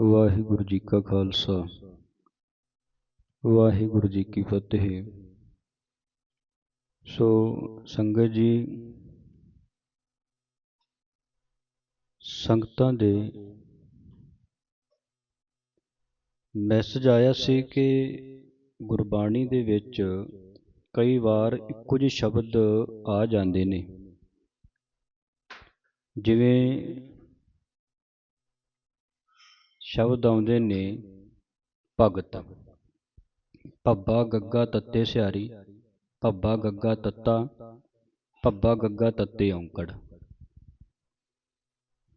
ਵਾਹਿਗੁਰੂ ਜੀ ਕਾ ਖਾਲਸਾ। ਵਾਹਿਗੁਰੂ ਜੀ ਕੀ ਫਤਿਹ। ਸੋ ਸੰਗਤ ਜੀ, ਸੰਗਤਾਂ ਦੇ ਮੈਸੇਜ ਆਇਆ ਸੀ ਕਿ ਗੁਰਬਾਣੀ ਦੇ ਵਿੱਚ ਕਈ ਵਾਰ ਇੱਕੋ ਜਿਹੇ ਸ਼ਬਦ ਆ ਜਾਂਦੇ ਨੇ। ਜਿਵੇਂ ਸ਼ਬਦ ਆਉਂਦੇ ਨੇ ਭਗਤ। ਭੱਬਾ ਗੱਗਾ ਤੱਤੇ ਸਿਆਰੀ, ਭੱਬਾ ਗੱਗਾ ਤੱਤਾ, ਭੱਬਾ ਗੱਗਾ ਤੱਤੇ ਔਂਕੜ।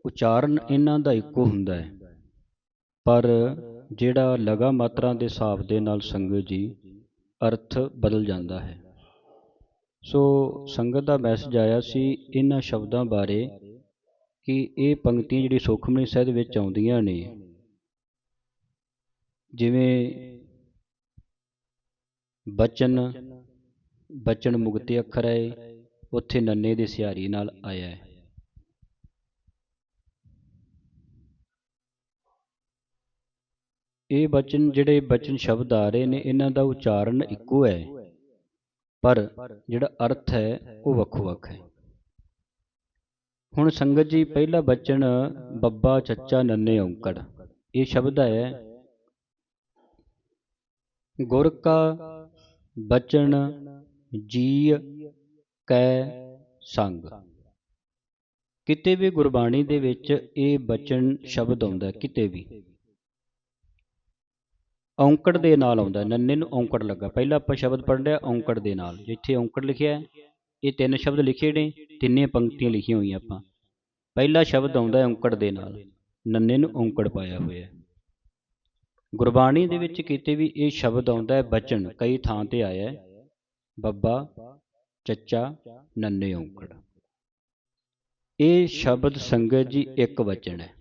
ਉਚਾਰਨ ਇਹਨਾਂ ਦਾ ਇੱਕੋ ਹੁੰਦਾ ਹੈ। ਪਰ ਜਿਹੜਾ ਲਗਾ ਮਾਤਰਾ ਦੇ ਹਿਸਾਬ ਦੇ ਨਾਲ ਸੰਗਤ ਜੀ ਅਰਥ ਬਦਲ ਜਾਂਦਾ ਹੈ। ਸੋ ਸੰਗਤ ਦਾ ਮੈਸੇਜ ਆਇਆ ਸੀ ਇਹਨਾਂ ਸ਼ਬਦਾਂ ਬਾਰੇ ਕਿ ਇਹ ਪੰਕਤੀਆਂ ਜਿਹੜੀ ਸੁਖਮਨੀ ਸਾਹਿਬ ਵਿੱਚ ਆਉਂਦੀਆਂ ਨੇ ਜਿਵੇਂ ਬਚਨ ਬਚਨ ਮੁਕਤੀ ਅੱਖਰ ਹੈ ਉੱਥੇ ਨੰਨੇ ਦੇ ਸਿਹਾਰੀ ਨਾਲ ਆਇਆ ਹੈ। ਇਹ ਬਚਨ ਜਿਹੜੇ ਬਚਨ ਸ਼ਬਦ ਆ ਰਹੇ ਨੇ, ਇਹਨਾਂ ਦਾ ਉਚਾਰਨ ਇੱਕੋ ਹੈ, ਪਰ ਜਿਹੜਾ ਅਰਥ ਹੈ, ਉਹ ਵੱਖੋ ਵੱਖ ਹੈ। ਹੁਣ ਸੰਗਤ ਜੀ, ਪਹਿਲਾ ਬਚਨ, ਬੱਬਾ, ਚੱਚਾ, ਨੰਨੇ, ਔਂਕੜ, ਇਹ ਸ਼ਬਦ ਹੈ। ਗੁਰ ਕਾ ਬਚਨ ਜੀ ਕੈ ਸੰਗ। ਕਿਤੇ ਵੀ ਗੁਰਬਾਣੀ ਦੇ ਵਿੱਚ ਇਹ ਬਚਨ ਸ਼ਬਦ ਆਉਂਦਾ ਕਿਤੇ ਵੀ। ਔਂਕੜ ਦੇ ਨਾਲ ਆਉਂਦਾ ਨੰਨੇ ਨੂੰ ਔਂਕੜ ਲੱਗਾ। ਪਹਿਲਾਂ ਆਪਾਂ ਸ਼ਬਦ ਪੜ੍ਹ ਲਿਆ ਔਂਕੜ ਦੇ ਨਾਲ। ਜਿੱਥੇ ਔਂਕੜ ਲਿਖਿਆ ਇਹ ਤਿੰਨ ਸ਼ਬਦ ਲਿਖੇ ਨੇ, ਤਿੰਨੇ ਪੰਕਤੀਆਂ ਲਿਖੀਆਂ ਹੋਈਆਂ ਆਪਾਂ। ਪਹਿਲਾ ਸ਼ਬਦ ਆਉਂਦਾ ਔਂਕੜ ਦੇ ਨਾਲ, ਨੰਨੇ ਨੂੰ ਔਂਕੜ ਪਾਇਆ ਹੋਇਆ ਗੁਰਬਾਣੀ ਦੇ ਵਿੱਚ ਕਿਤੇ ਵੀ ਇਹ ਸ਼ਬਦ ਆਉਂਦਾ ਹੈ ਬਚਨ ਕਈ ਥਾਂ ਤੇ ਆਇਆ ਹੈ। ਬੱਬਾ ਚੱਚਾ ਨੰਨੇ ਔਂਕੜ। ਇਹ ਸ਼ਬਦ ਸੰਗਤ ਜੀ ਇੱਕ ਵਚਨ ਹੈ।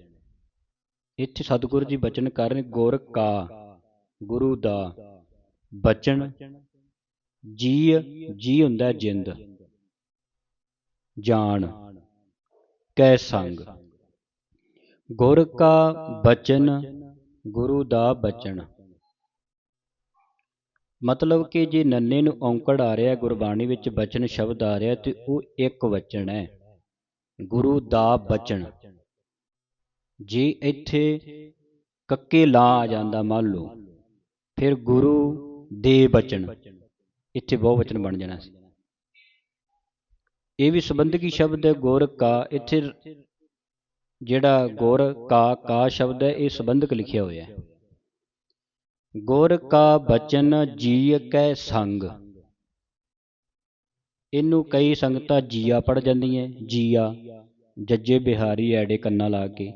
ਇੱਥੇ ਸਤਿਗੁਰੂ ਜੀ ਬਚਨ ਕਰ ਰਹੇ ਗੁਰ ਕਾ ਗੁਰੂ ਦਾ ਬਚਨ ਜੀ ਜੀ ਹੁੰਦਾ ਜਿੰਦ ਜਾਣ ਕੈ ਸੰਗ। ਗੁਰ ਕਾ ਬਚਨ ਗੁਰੂ ਦਾ ਬਚਨ। ਮਤਲਬ ਕਿ ਜੇ ਨੰਨੇ ਨੂੰ ਔਂਕੜ ਆ ਰਿਹਾ, ਗੁਰਬਾਣੀ ਵਿੱਚ ਬਚਨ ਸ਼ਬਦ ਆ ਰਿਹਾ, ਤੇ ਉਹ ਇੱਕ ਵਚਨ ਹੈ, ਗੁਰੂ ਦਾ ਬਚਨ। ਜੇ ਇੱਥੇ ਕੱਕੇ ਲਾ ਆ ਜਾਂਦਾ, ਮੰਨ ਲਓ, ਫਿਰ ਗੁਰੂ ਦੇ ਬਚਨ। ਇੱਥੇ ਬਹੁ ਵਚਨ ਬਣ ਜਾਣਾ ਸੀ। ਇਹ ਵੀ ਸੰਬੰਧਕੀ ਸ਼ਬਦ ਹੈ, ਗੁਰ ਕਾ ਇੱਥੇ ਜਿਹੜਾ ਗੁਰ ਕਾ ਕਾ ਸ਼ਬਦ ਹੈ ਇਹ ਸੰਬੰਧਕ ਲਿਖਿਆ ਹੋਇਆ ਹੈ। ਗੁਰ ਕਾ ਬਚਨ ਜੀ ਕੈ ਸੰਗ। ਇਹਨੂੰ ਕਈ ਸੰਗਤਾਂ ਜੀਆ ਪੜ ਜਾਂਦੀਆਂ ਜੀਆ ਜੱਜੇ ਬਿਹਾਰੀ ਐੜੇ ਕੰਨਾਂ ਲਾ ਕੇ।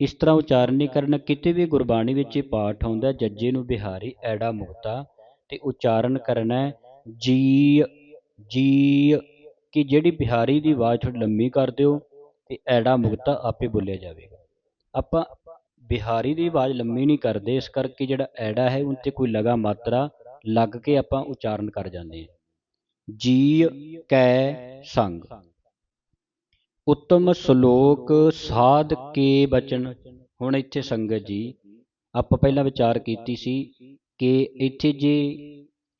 ਇਸ ਤਰ੍ਹਾਂ ਉਚਾਰਨ ਨਹੀਂ ਕਰਨਾ ਕਿਤੇ ਵੀ ਗੁਰਬਾਣੀ ਵਿੱਚ ਇਹ ਪਾਠ ਆਉਂਦਾ ਜੱਜੇ ਨੂੰ ਬਿਹਾਰੀ ਐੜਾ ਮੁਕਤਾ ਤੇ ਉਚਾਰਨ ਕਰਨਾ ਜੀ ਜੀ ਕਿ ਜਿਹੜੀ ਬਿਹਾਰੀ ਦੀ ਆਵਾਜ਼ ਥੋੜੀ ਲੰਮੀ ਕਰ ਦਿਓ ਤੇ ਐੜਾ ਮੁਕਤਾ ਆਪੇ ਬੋਲਿਆ ਜਾਵੇਗਾ। ਆਪਾਂ ਬਿਹਾਰੀ ਦੀ ਆਵਾਜ਼ ਲੰਮੀ ਨਹੀਂ ਕਰਦੇ, ਇਸ ਕਰਕੇ ਜਿਹੜਾ ਐੜਾ ਹੈ ਉਹ ਤੇ ਕੋਈ ਲਗਾ ਮਾਤਰਾ ਲੱਗ ਕੇ ਆਪਾਂ ਉਚਾਰਨ ਕਰ ਜਾਂਦੇ ਹਾਂ। ਜੀ ਕੈ ਸੰਗ। ਉੱਤਮ ਸ਼ਲੋਕ ਸਾਧ ਕੇ ਬਚਨ। ਹੁਣ ਇੱਥੇ ਸੰਗਤ ਜੀ, ਆਪਾਂ ਪਹਿਲਾਂ ਵਿਚਾਰ ਕੀਤੀ ਸੀ ਕਿ ਇੱਥੇ ਜੇ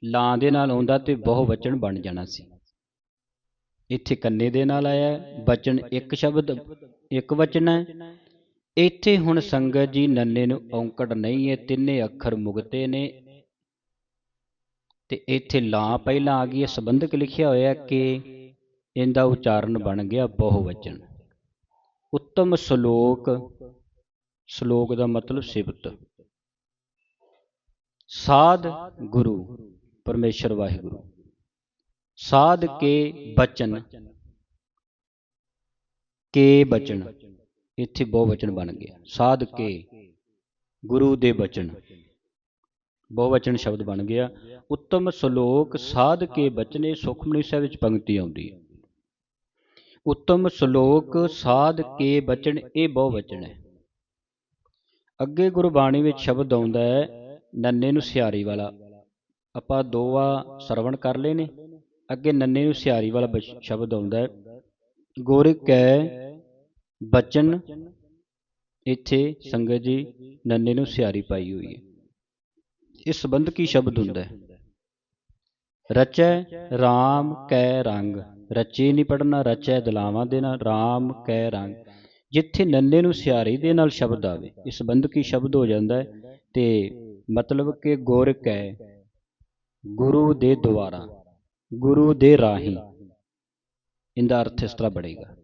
ਲਾਂ ਦੇ ਨਾਲ ਆਉਂਦਾ ਤੇ ਬਹੁ ਵਚਨ ਬਣ ਜਾਣਾ ਸੀ। ਇੱਥੇ ਕੰਨੇ ਦੇ ਨਾਲ ਆਇਆ ਬਚਨ ਇੱਕ ਸ਼ਬਦ, ਇੱਕ ਵਚਨ ਹੈ। ਇੱਥੇ ਹੁਣ ਸੰਗਤ ਜੀ ਨੰਨੇ ਨੂੰ ਔਂਕੜ ਨਹੀਂ ਹੈ, ਤਿੰਨੇ ਅੱਖਰ ਮੁਗਤੇ ਨੇ। ਤੇ ਇੱਥੇ ਲਾਂ ਪਹਿਲਾਂ ਆ ਗਈ ਹੈ, ਸੰਬੰਧਕ ਲਿਖਿਆ ਹੋਇਆ ਕਿ ਇਹਦਾ ਉਚਾਰਨ ਬਣ ਗਿਆ ਬਹੁਵਚਨ। ਉੱਤਮ ਸ਼ਲੋਕ ਸ਼ਲੋਕ ਦਾ ਮਤਲਬ ਸਿਫਤ। ਸਾਧ ਗੁਰੂ, ਪਰਮੇਸ਼ਰ ਵਾਹਿਗੁਰੂ। ਸਾਧ ਕੇ ਬਚਨ। ਕੇ ਬਚਨ। ਇੱਥੇ ਬਹੁ ਵਚਨ ਬਣ ਗਿਆ। ਸਾਧ ਕੇ ਗੁਰੂ ਦੇ ਬਚਨ। ਬਹੁ ਵਚਨ ਸ਼ਬਦ ਬਣ ਗਿਆ। ਉੱਤਮ ਸ਼ਲੋਕ ਸਾਧ ਕੇ ਬਚਨੇ ਸੁਖਮਨੀ ਸਾਹਿਬ ਵਿੱਚ ਪੰਕਤੀ ਆਉਂਦੀ ਹੈ। ਉੱਤਮ ਸ਼ਲੋਕ ਸਾਧ ਕੇ ਬਚਨ, ਇਹ ਬਹੁ ਵਚਨ ਹੈ। ਅੱਗੇ ਗੁਰਬਾਣੀ ਵਿੱਚ ਸ਼ਬਦ ਆਉਂਦਾ ਹੈ, ਨੰਨੇ ਨੂੰ ਸਿਆਰੀ ਵਾਲਾ। ਆਪਾਂ ਦੋ ਸਰਵਣ ਕਰ ਲਏ ਨੇ। ਅੱਗੇ ਨੰਨੇ ਨੂੰ ਸਿਆਰੀ ਵਾਲਾ ਸ਼ਬਦ ਆਉਂਦਾ ਹੈ। ਗੁਰ ਕੈ ਬਚਨ, ਇੱਥੇ ਸੰਗਤ ਜੀ ਨੰਨੇ ਨੂੰ ਸਿਆਰੀ ਪਾਈ ਹੋਈ ਹੈ। ਇਹ ਸੰਬੰਧ ਕੀ ਸ਼ਬਦ ਹੁੰਦਾ ਹੈ? ਰਚੈ RAM ਕੈ ਰੰਗ, ਰਚੇ ਨਹੀਂ ਪੜਨਾ ਰਚੈ ਦਲਾਵਾਂ ਦੇ ਨਾਲ RAM ਕੈ ਰੰਗ। ਜਿੱਥੇ ਨੰਨੇ ਨੂੰ ਸਿਆਰੀ ਦੇ ਨਾਲ ਸ਼ਬਦ ਆਵੇ ਇਹ ਸੰਬੰਧ ਕੀ ਸ਼ਬਦ ਹੋ ਜਾਂਦਾ ਹੈ? ਤੇ ਮਤਲਬ ਕਿ ਗੁਰ ਕੈ, ਗੁਰੂ ਦੇ ਦੁਆਰਾ। ਗੁਰੂ ਦੇ ਰਾਹੀਂ। ਇਹਦਾ ਅਰਥ ਇਸ ਤਰ੍ਹਾਂ ਬਣੇਗਾ।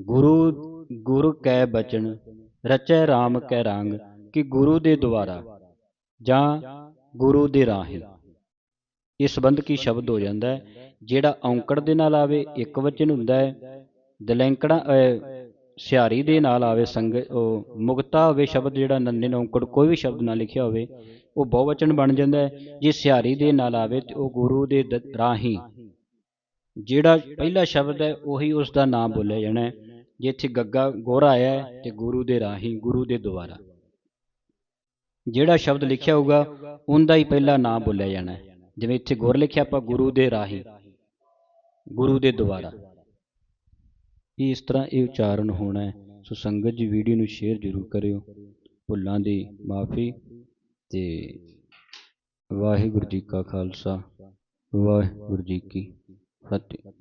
ਗੁਰੂ, ਗੁਰ ਕੈ ਬਚਨ, ਰਚੈ RAM ਕੈ ਰੰਗ, ਕਿ ਗੁਰੂ ਦੇ ਦੁਆਰਾ ਜਾਂ ਗੁਰੂ ਦੇ ਰਾਹੀਂ। ਇਹ ਸੰਬੰਧ ਕੀ ਸ਼ਬਦ ਹੋ ਜਾਂਦਾ ਹੈ, ਜਿਹੜਾ ਔਂਕੜ ਦੇ ਨਾਲ ਆਵੇ, ਇੱਕ ਵਚਨ ਹੁੰਦਾ ਹੈ, ਦਲੈਂਕੜਾ ਸਿਹਾਰੀ ਦੇ ਨਾਲ ਆਵੇ ਸੰਗ, ਉਹ ਮੁਕਤਾ ਹੋਵੇ ਸ਼ਬਦ ਜਿਹੜਾ ਨੰਨੇ ਨੂੰ ਔਂਕੜ ਕੋਈ ਵੀ ਸ਼ਬਦ ਨਾ ਲਿਖਿਆ ਹੋਵੇ, ਉਹ ਬਹੁਵਚਨ ਬਣ ਜਾਂਦਾ ਹੈ। ਜੇ ਸਿਹਾਰੀ ਦੇ ਨਾਲ ਆਵੇ ਤੇ ਉਹ ਗੁਰੂ ਦੇ ਦ- ਰਾਹੀਂ ਜਿਹੜਾ ਪਹਿਲਾ ਸ਼ਬਦ ਹੈ, ਉਹੀ ਉਸ ਦਾ ਨਾਮ ਬੋਲਿਆ ਜਾਣਾ ਹੈ। ਜੇ ਇੱਥੇ ਗੱਗਾ ਗੋਰਾ ਆਇਆ ਹੈ, ਤੇ ਗੁਰੂ ਦੇ ਰਾਹੀਂ, ਗੁਰੂ ਦੇ ਦੁਆਰਾ ਜਿਹੜਾ ਸ਼ਬਦ ਲਿਖਿਆ ਹੋਊਗਾ, ਉਹਦਾ ਹੀ ਪਹਿਲਾ ਨਾਮ ਬੋਲਿਆ ਜਾਣਾ ਹੈ। ਜਿਵੇਂ ਇੱਥੇ ਗੁਰ ਲਿਖਿਆ, ਆਪਾਂ ਗੁਰੂ ਦੇ ਰਾਹੀਂ, ਗੁਰੂ ਦੇ ਦੁਆਰਾ ਇਹ ਇਸ ਤਰ੍ਹਾਂ ਇਹ ਉਚਾਰਨ ਹੋਣਾ ਹੈ। ਸੋ ਸੰਗਤ ਜੀ ਵੀਡੀਓ ਨੂੰ ਸ਼ੇਅਰ ਜ਼ਰੂਰ ਕਰਿਓ। ਭੁੱਲਾਂ ਦੀ ਮਾਫੀ ਤੇ ਵਾਹਿਗੁਰੂ ਜੀ ਕਾ ਖਾਲਸਾ, ਵਾਹਿਗੁਰੂ ਜੀ ਕੀ ਫਤਿਹ।